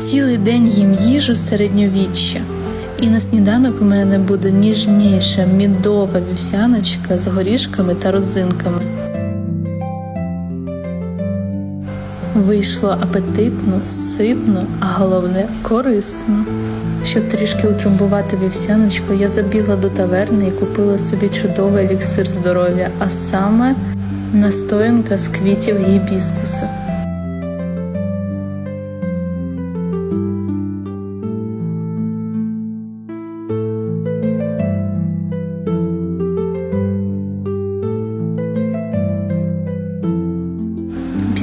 Цілий день їм їжу середньовіччя. І на сніданок в мене буде ніжніша мідова вівсяночка з горішками та родзинками. Вийшло апетитно, ситно, а головне корисно. Щоб трішки утрамбувати вівсяночку, я забігла до таверни і купила собі чудовий еліксир здоров'я, а саме настоянка з квітів гібіскуса.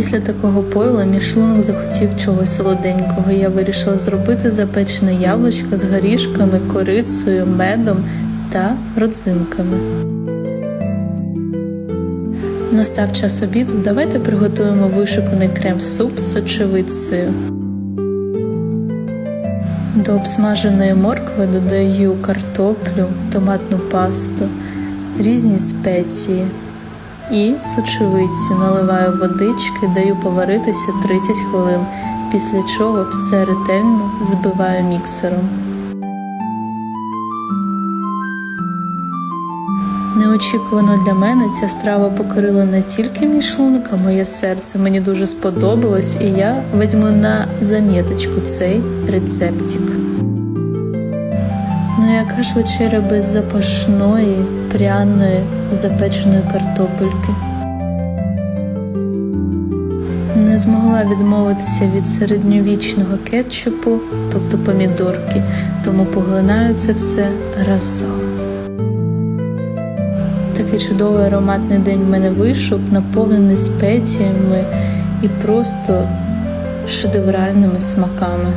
Після такого пойла мій шлунок захотів чогось солоденького. Я вирішила зробити запечене яблучко з горішками, корицею, медом та родзинками. Настав час обіду. Давайте приготуємо вишуканий крем-суп з сочевицею. До обсмаженої моркви додаю картоплю, томатну пасту, різні спеції і сочевицю. Наливаю водички, даю поваритися 30 хвилин, після чого все ретельно збиваю міксером. Неочікувано для мене ця страва покорила не тільки мій шлунок, а моє серце. Мені дуже сподобалось, і я візьму на заміточку цей рецептик. Ну яка ж вечеря без запашної, пряної, запеченої картопельки? Не змогла відмовитися від середньовічного кетчупу, тобто помідорки, тому поглинаю це все разом. Такий чудовий ароматний день в мене вийшов, наповнений спеціями і просто шедевральними смаками.